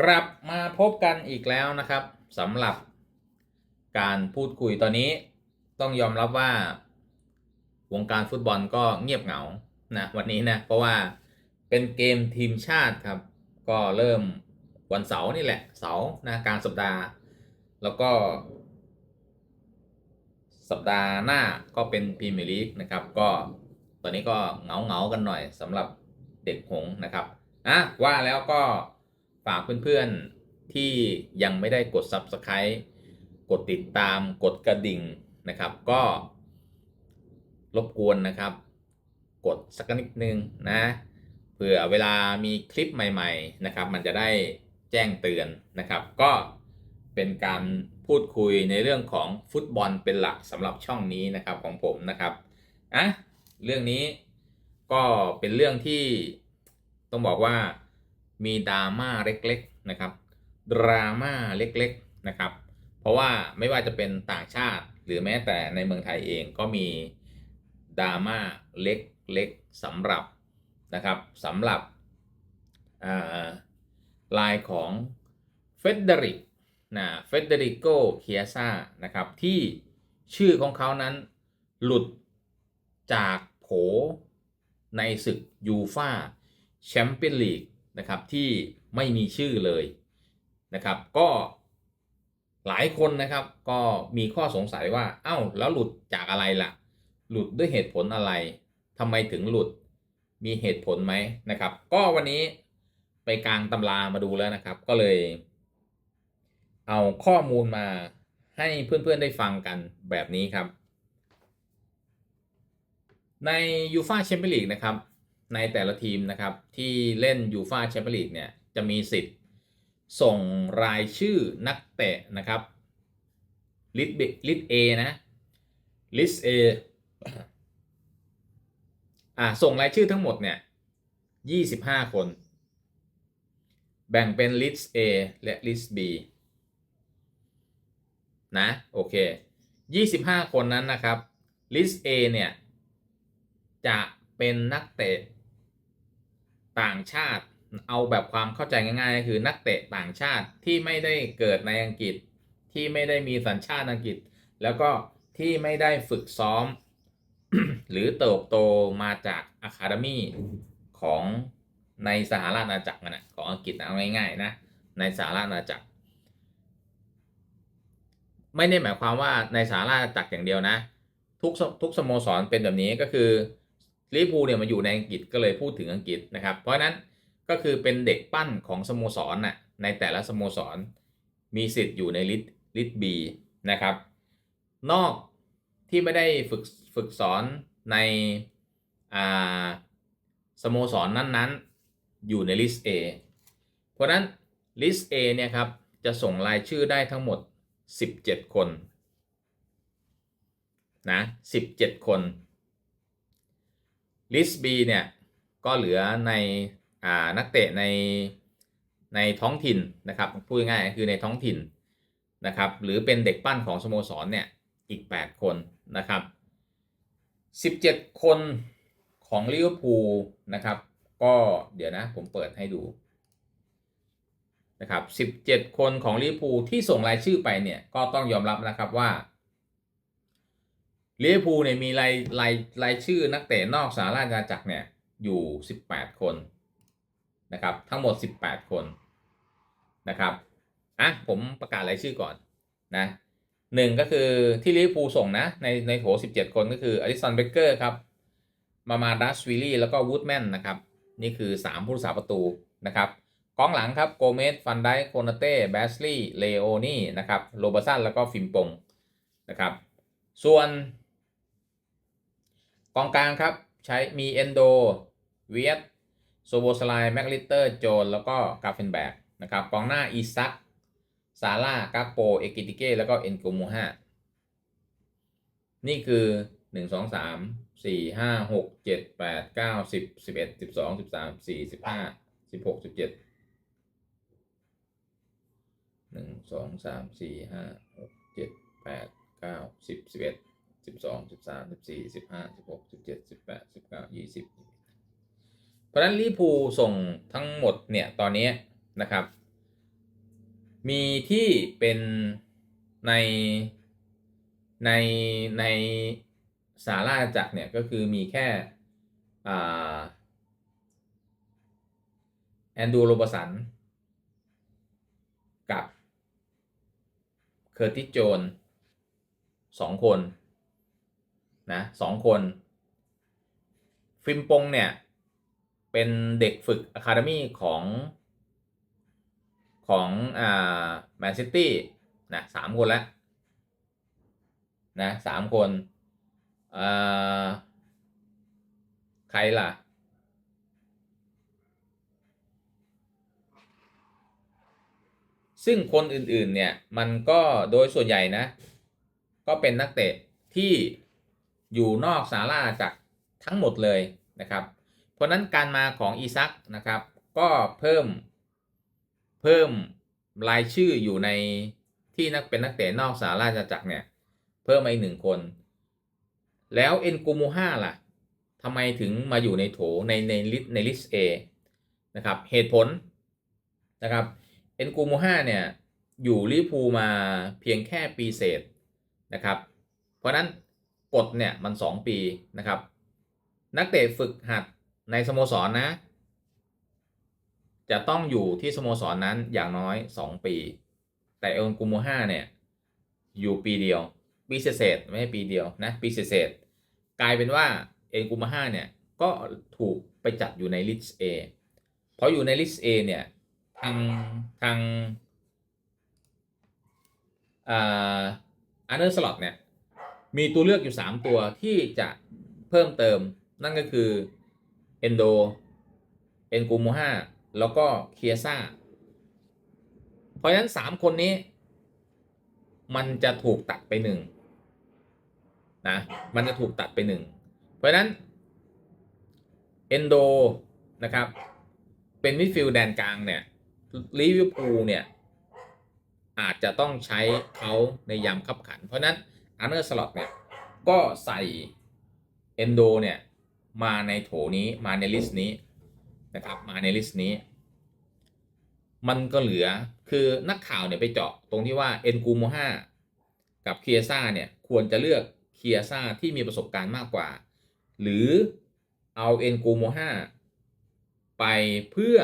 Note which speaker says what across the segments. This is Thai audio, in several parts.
Speaker 1: กลับมาพบกันอีกแล้วนะครับสำหรับการพูดคุยตอนนี้ต้องยอมรับว่าวงการฟุตบอลก็เงียบเหงานะวันนี้นะเพราะว่าเป็นเกมทีมชาติครับ ก็เริ่มวันเสาร์นี่แหละเสาร์นะกลางสัปดาห์ แล้วก็ สัปดาห์หน้าก็เป็นพรีเมียร์ลีกนะครับ ก็ตอนนี้ก็เหงาเหงากันหน่อยสำหรับเด็กหงส์นะครับอะว่าแล้วก็ ฝากเพื่อนๆที่ยังไม่ได้กด Subscribe กดติดตามกดกระดิ่งนะครับ ก็รบกวนนะครับ กดสักนิดนึงนะเผื่อเวลามีคลิปใหม่ ๆ นะครับ มันจะได้แจ้งเตือนนะครับ ก็เป็นการพูดคุยในเรื่องของฟุตบอลเป็นหลักสำหรับช่องนี้นะครับของผมนะครับอะเรื่องนี้ก็เป็นเรื่องที่ต้องบอกว่า มีดราม่าเล็กๆนะครับดราม่าเล็กๆนะครับ เพราะว่าไม่ว่าจะเป็นต่างชาติหรือแม้แต่ในเมืองไทยเองก็มีดราม่าเล็กๆสำหรับนะครับสำหรับลายของเฟเดริกนะเฟเดริโกเคียซานะครับที่ชื่อของเขานั้นหลุดจากโผในศึกยูฟาแชมเปี้ยนลีก นะครับที่ไม่มีชื่อเลยนะครับก็หลายคนนะครับก็มีข้อสงสัยว่าเอ้าแล้วหลุดจากอะไรล่ะ หลุดด้วยเหตุผลอะไรทำไมถึงหลุดมีเหตุผลไหมนะครับ ก็วันนี้ไปกลางตำรามาดูแล้วนะครับ ก็เลย เอาข้อมูลมาให้เพื่อนๆได้ฟังกันแบบนี้ครับ ในยูฟาแชมเปี้ยนลีกนะครับ ในแต่ละทีมนะครับที่เล่นยูฟาแชมเปี้ยนลีกเนี่ยจะมีสิทธิ์ส่งรายชื่อนักเตะนะครับลิสลิสเอนะลิสเออ่าส่งรายชื่อทั้งหมดเนี่ยยี่สิบห้าคน แบ่งเป็นลิส A และลิส B นะโอเค25คนนั้นนะครับลิส A เนี่ยจะเป็นนักเตะ ต่างชาติ เอาแบบความเข้าใจง่ายๆก็คือนักเตะต่างชาติที่ไม่ได้เกิดในอังกฤษ ที่ไม่ได้มีสัญชาติอังกฤษ แล้วก็ที่ไม่ได้ฝึกซ้อม หรือเติบโตมาจากอะคาเดมี่ของในสหราชอาณาจักรนะของอังกฤษนะเอาง่ายๆนะในสหราชอาณาจักร ไม่ได้หมายความว่าในสหราชอาณาจักรอย่างเดียวนะ ทุกทุกสโมสรเป็นแบบนี้ก็คือ ลิเวอร์พูลเนี่ยมาอยู่ในอังกฤษก็เลยพูดถึงอังกฤษนะครับ เพราะฉะนั้นก็คือเป็นเด็กปั้นของสโมสรน่ะในแต่ละสโมสร มีสิทธิ์อยู่ในลิสลิสบีนะครับ นอกที่ไม่ได้ฝึกฝึกสอนในอ่าสโมสรนั้นๆ อยู่ในลิสต์ A เพราะฉะนั้นลิสต์ A เนี่ยครับจะส่งรายชื่อได้ทั้งหมด 17 คนนะ17 คน ลิสต์ B เนี่ยก็เหลือในอ่านักเตะในในท้องถิ่นนะครับพูดง่ายๆคือในท้องถิ่นนะครับหรือเป็นเด็กปั้นของสโมสรเนี่ยอีก 8 คนนะครับ 17 คนของลิเวอร์พูลนะครับ ก็เดี๋ยวนะผมเปิดให้ดูนะครับ 17 คนของลิเวอร์พูลที่ส่งรายชื่อไปเนี่ยก็ต้องยอมรับนะครับว่า ลิเวอร์พูลเนี่ยมีรายรายรายชื่อนักเตะนอกสหราชอาณาจักรเนี่ยอยู่ 18 คนนะครับ ทั้งหมด 18 คนนะครับอะผมประกาศรายชื่อก่อนนะหนึ่งก็คือที่ลิเวอร์พูลส่งนะ ในในโถ 17 คนก็คืออลิสันเบเกอร์ครับ มามาดัสวิลลี่แล้วก็วูดแมนนะครับ นี่คือ 3 ผู้รักษาประตูนะครับกองหลังครับโกเมสฟันไดโคนาเต้แบสลีย์เลโอนี่นะครับโรบสันแล้วก็ฟิมปงนะครับ ส่วน กองกลางครับใช้มีเอนโดเวียตโซโบสไลแมกลิเตอร์โจนแล้วก็กาเฟนแบกนะครับกองหน้าอีซักซาร่ากาโปเอกิติเก้แล้วก็เอ็นโกมูฮานี่คือหนึ่งสองสามสี่ห้าหกเจ็ดแปดเก้าสิบสิบเอ็ด สิบสองสิบสามสิบสี่สิบห้าสิบหกสิบเจ็ดสิบแปดสิบเก้ายี่สิบเพราะฉะนั้นลิพูส่งทั้งหมดเนี่ยตอนนี้นะครับ มีที่เป็นในในในสาราจักรเนี่ยก็คือมีแค่อ่าแอนดูโรบสัน กับเคอร์ติสโจนสองคน นะสองคน ฟิมปงเนี่ย เป็นเด็กฝึกอะคาเดมี่ของของอ่าแมนซิตี้นะสามคนแล้วนะสามคนอ่าใครล่ะซึ่งคนอื่นๆ เนี่ย มันก็โดยส่วนใหญ่นะ ก็เป็นนักเตะที่ อยู่นอกสาราจากรทั้งหมดเลยนะครับ เพราะนั้นการมาของอีซักนะครับก็เพิ่มเพิ่มรายชื่ออยู่ในที่นักเป็นนักเตะนอกสาราจักรเนี่ย เพิ่มมาอีกหนึ่งคน แล้วเอ็นกูมูห้าล่ะทำไมถึงมาอยู่ในโถในในลิสในลิสเอนะครับเหตุผลนะครับเอ็นกูมูห้าเนี่ยอยู่ลิพูมาเพียงแค่ปีเศษนะครับ เพราะนั้น กฎเนี่ยมัน 2 ปีนะครับ นักเตะฝึกหัดในสโมสรนนะ จะต้องอยู่ที่สโมสรนนั้นอย่างน้อย 2 ปี แต่เอ็นกูมูห้าเนี่ยอยู่ปีเดียว ปีเศษไม่ใช่ปีเดียวนะปีเศษกลายเป็นว่าเอ็นกูมูห้าเนี่ยก็ถูกไปจัดอยู่ในลิสต์ A เพราะอยู่ในลิสต์ A เนี่ยทางทางอ่าอันเดอร์สล็อตเนี่ย มีตัวเลือกอยู่ 3 ตัวที่จะเพิ่มเติม นั่นก็คือเอนโดเอนกูโมห้าแล้วก็เคียซ่าเพราะฉะนั้น 3 คนนี้ มันจะถูกตัดไปหนึ่งนะมันจะถูกตัดไปหนึ่งเพราะฉะนั้นเอนโดนะครับ เป็นมิดฟิลด์แดนกลางเนี่ยลิเวอร์พูลเนี่ยอาจจะต้องใช้เขาในยามขับขัน เพราะนั้น อาร์เนอร์สล็อตเนี่ยก็ใส่เอนโดเนี่ยมาในโถนี้มาในลิสต์นี้นะครับมาในลิสต์นี้ มันก็เหลือคือนักข่าวเนี่ยไปเจาะตรงที่ว่าเอนกูโมห้ากับเคียซ่าเนี่ยควรจะเลือกเคียซ่าที่มีประสบการณ์มากกว่า หรือเอาเอนกูโมห้าไปเพื่อ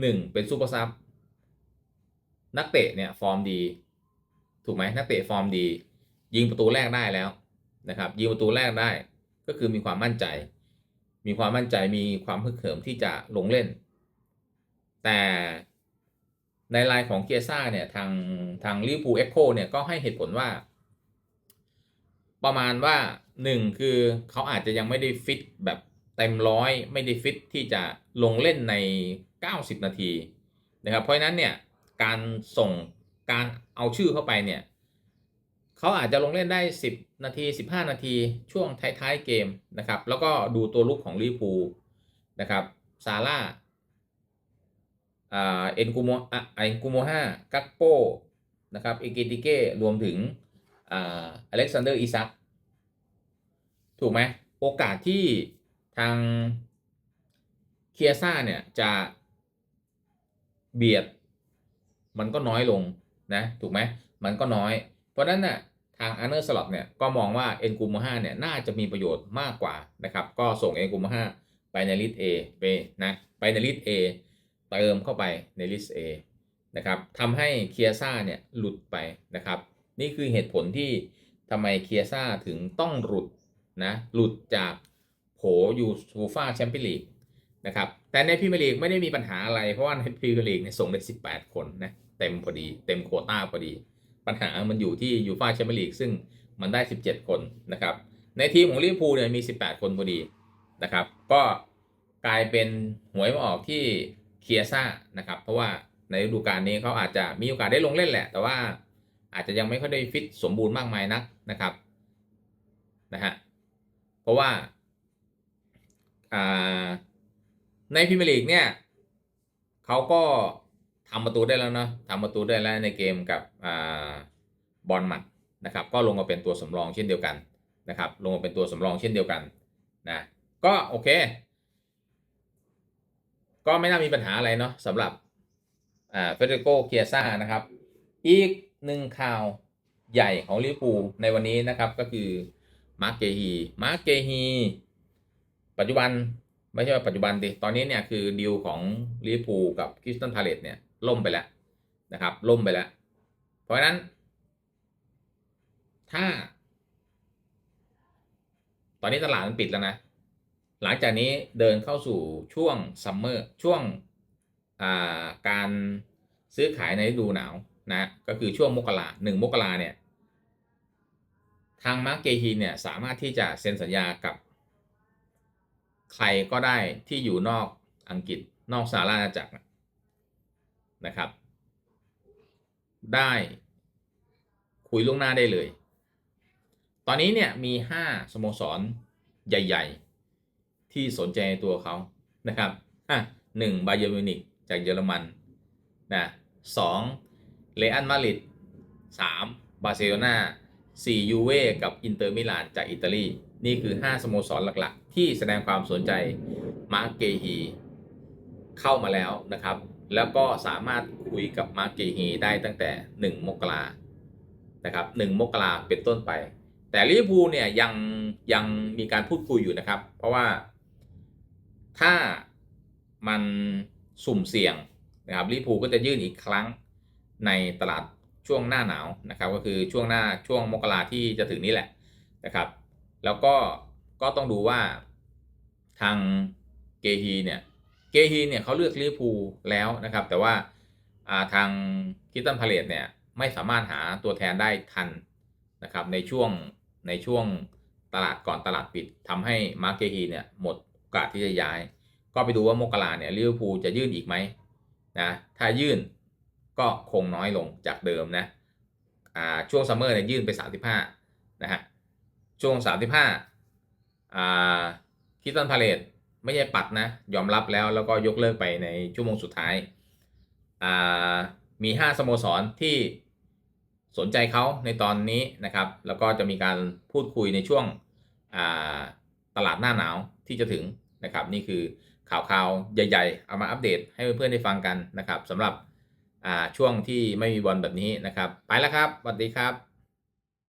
Speaker 1: หนึ่งเป็นซูเปอร์ซับนักเตะเนี่ยฟอร์มดี ถูกไหมนักเตะฟอร์มดี ยิงประตูแรกได้แล้วนะครับ ยิงประตูแรกได้ก็คือมีความมั่นใจ มีความมั่นใจมีความฮึกเหิมที่จะลงเล่น แต่ในไลน์ของเกียซ่าเนี่ยทางทางลิปูเอ็กโคเนี่ยก็ให้เหตุผลว่า ประมาณว่าหนึ่งคือเขาอาจจะยังไม่ได้ฟิตแบบเต็มร้อยไม่ได้ฟิตที่จะลงเล่นใน 90 นาทีนะครับเพราะฉะนั้นเนี่ยการส่งการเอาชื่อเข้าไปเนี่ย เขาอาจจะลงเล่นได้ 10 นาที 15 นาทีช่วงท้ายๆเกมนะครับ แล้วก็ดูตัวลุกของลิเวอร์พูลนะครับซาร่าอ่าเอ็นกูโมอะเอ็นกูโมห้ากักโปนะครับเอเกติเก้รวมถึงอ่าอเล็กซานเดอร์อิซักถูกไหมโอกาสที่ทางเคียซ่าเนี่ยจะเบียดมันก็น้อยลงนะถูกไหมมันก็น้อย เพราะฉะนั้นน่ะ ทางอันเนอร์สล็อตเนี่ยก็มองว่าเอ็นกูมห้าเนี่ยน่าจะมีประโยชน์มากกว่านะครับ ก็ส่งเอ็นกูมห้าไปในลิสต์ A ไปนะไปในลิสต์ A เติมเข้าไปในลิสต์ A นะครับทำให้เคียซ่าเนี่ยหลุดไปนะครับ นี่คือเหตุผลที่ทำไมเคียซ่าถึงต้องหลุดนะหลุดจากโผยูซูฟาแชมเปี้ยนลีกนะครับแต่ในพรีเมียร์ลีกไม่ได้มีปัญหาอะไร เพราะว่าในพรีเมียร์ลีกเนี่ยส่งได้ 18 คนนะเต็มพอดี เต็มโควต้าพอดี ปัญหามันอยู่ที่ยูฟาแชมเปี้ยนลีกซึ่งมันได้ 17 คนนะครับ ในทีมของลิเวอร์พูลเนี่ยมี 18 คนพอดีนะครับ ก็กลายเป็นหวยมาออกที่เคียซ่านะครับ เพราะว่าในฤดูกาลนี้เขาอาจจะมีโอกาสได้ลงเล่นแหละ แต่ว่าอาจจะยังไม่ค่อยได้ฟิตสมบูรณ์มากมายนักนะครับนะฮะเพราะว่าในพรีเมียร์ลีกเนี่ยเขาก็ ทำประตูได้แล้วเนาะทำประตูได้แล้วในเกมกับอบอลหมัดนะครับ ก็ลงมาเป็นตัวสำรองเช่นเดียวกันนะครับ ลงมาเป็นตัวสำรองเช่นเดียวกันนะ ก็โอเค ก็ไม่น่ามีปัญหาอะไรเนาะสำหรับเฟเดโกเคียซ่านะครับ อีกหนึ่งข่าวใหญ่ของลิเวอร์พูลในวันนี้นะครับก็คือมาร์กเกฮีมาร์กเกฮีปัจจุบันไม่ใช่ว่าปัจจุบันดิตอนนี้เนี่ยคือดีลของลิเวอร์พูลกับคริสตันพาเลตเนี่ย ล่มไปแล้วนะครับ ล่มไปแล้ว เพราะฉะนั้น ถ้า ตอนนี้ตลาดมันปิดแล้วนะ หลังจากนี้เดินเข้าสู่ช่วงซัมเมอร์ช่วงาการซื้อขายในฤดูหนาวนะก็คือช่วงมกราหนึ่งมกราเนี่ย ทางมาร์กเกฮีเนี่ยสามารถที่จะเซ็นสัญญากับ ใครก็ได้ที่อยู่นอกอังกฤษนอกสหราชอาณาจักร นะครับ ได้คุยล่วงหน้าได้เลย ตอนนี้เนี่ยมี 5 สโมสรใหญ่ ๆ ที่สนใจในตัวเขานะครับอะหนึ่งบาเยอร์มิวนิกจากเยอรมันนะสองเรอัลมาริดสามบาร์เซโลนาสี่ยูเว่กับอินเตอร์มิลานจากอิตาลี นี่คือ 5 สโมสรหลักๆ ที่แสดงความสนใจมาร์กเกฮีเข้ามาแล้วนะครับ แล้วก็สามารถคุยกับมาร์กเกฮีได้ตั้งแต่ 1 มกรานะครับ1มกราเป็นต้นไป แต่ลิเวอร์พูลเนี่ยยังยังมีการพูดคุยอยู่นะครับ เพราะว่าถ้ามันสุ่มเสี่ยงนะครับลิเวอร์พูลก็จะยื่นอีกครั้งในตลาดช่วงหน้าหนาวนะครับ ก็คือช่วงหน้าช่วงมกราที่จะถึงนี้แหละนะครับ แล้วก็ก็ต้องดูว่าทางเกฮีเนี่ย เกฮีเนี่ยเขาเลือกลิเวอร์พูลแล้วนะครับ แต่ว่าาทางคิตตันพาเลตเนี่ยไม่สามารถหาตัวแทนได้ทันนะครับในช่วงในช่วงตลาดก่อนตลาดปิดทำให้มาร์เกฮีเนี่ยหมดโอกาสที่จะย้าย ก็ไปดูว่ามกราเนี่ยลิเวอร์พูลจะยื่นอีกไหมนะถ้ายื่นก็คงน้อยลงจากเดิมนะอ่าช่วงซัมเมอร์เนี่ยยื่นไป 35นะฮะช่วง 35อ่าคิตตันพาเลต ไม่ใช่ปัดนะ ยอมรับแล้วแล้วก็ยกเลิกไปในชั่วโมงสุดท้ายอ่ามี 5 สโมสรที่สนใจเขาในตอนนี้นะครับ แล้วก็จะมีการพูดคุยในช่วงาตลาดหน้าหนาวที่จะถึงนะครับ นี่คือข่าวข่าวใหญ่ๆ เอามาอัปเดตให้เพื่อนๆได้ฟังกันนะครับสำหรับช่วงที่ไม่มีบอลแบบนี้นะครับ ไปแล้วครับสวัสดีครับ